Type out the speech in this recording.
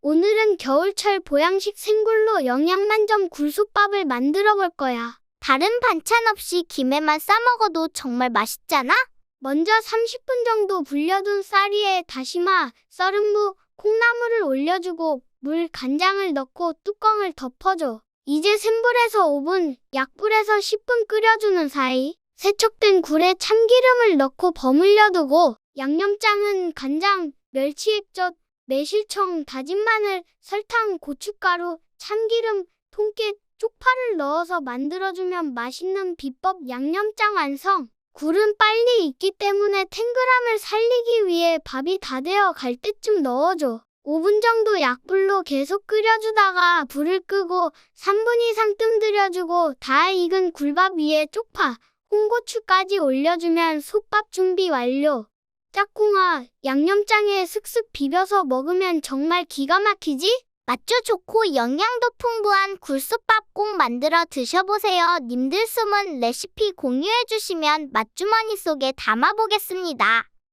오늘은 겨울철 보양식 생굴로 영양 만점 굴솥밥을 만들어 볼 거야. 다른 반찬 없이 김에만 싸먹어도 정말 맛있잖아? 먼저 30분 정도 불려둔 쌀 위에 다시마, 썰은 무, 콩나물을 올려주고 물, 간장을 넣고 뚜껑을 덮어줘. 이제 센 불에서 5분, 약불에서 10분 끓여주는 사이 세척된 굴에 참기름을 넣고 버물려 두고 양념장은 간장, 멸치액젓, 매실청, 다진 마늘, 설탕, 고춧가루, 참기름, 통깨, 쪽파를 넣어서 만들어주면 맛있는 비법 양념장 완성. 굴은 빨리 익기 때문에 탱글함을 살리기 위해 밥이 다 되어 갈 때쯤 넣어줘. 5분 정도 약불로 계속 끓여주다가 불을 끄고 3분 이상 뜸 들여주고 다 익은 굴밥 위에 쪽파, 홍고추까지 올려주면 솥밥 준비 완료. 짝꿍아, 양념장에 슥슥 비벼서 먹으면 정말 기가 막히지? 맛도 좋고 영양도 풍부한 굴솥밥 꼭 만들어 드셔보세요. 님들 숨은 레시피 공유해주시면 맛주머니 속에 담아보겠습니다.